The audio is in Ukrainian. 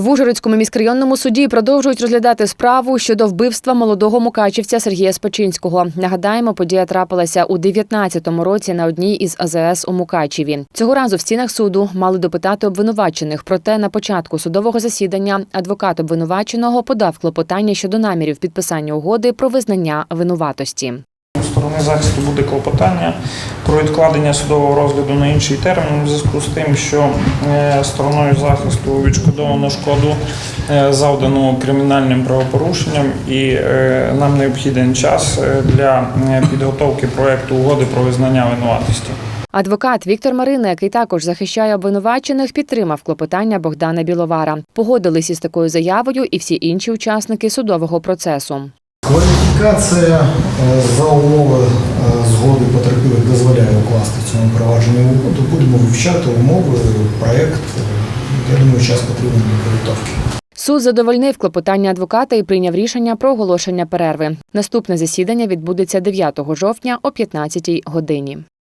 В Ужгородському міськрайонному суді продовжують розглядати справу щодо вбивства молодого мукачівця Сергія Спачинського. Нагадаємо, подія трапилася у 19-му році на одній із АЗС у Мукачеві. Цього разу в стінах суду мали допитати обвинувачених. Проте на початку судового засідання адвокат обвинуваченого подав клопотання щодо намірів підписання угоди про визнання винуватості. Сторони захисту буде клопотання про відкладення судового розгляду на інший термін у зв'язку з тим, що е, стороною захисту відшкодовано шкоду е, завдану кримінальним правопорушенням, і е, нам необхіден час для підготовки проекту угоди про визнання винуватості. Адвокат Віктор Марина, який також захищає обвинувачених, підтримав клопотання Богдана Біловара. Погодились із такою заявою і всі інші учасники судового процесу. Кваліфікація е, за умови е, згоди потерпілих дозволяє укласти в цьому провадженні угоду. Будемо вивчати умови, проєкт. Я думаю, час потрібен для підготовки. Суд задовольнив клопотання адвоката і прийняв рішення про оголошення перерви. Наступне засідання відбудеться 9 жовтня о 15 годині.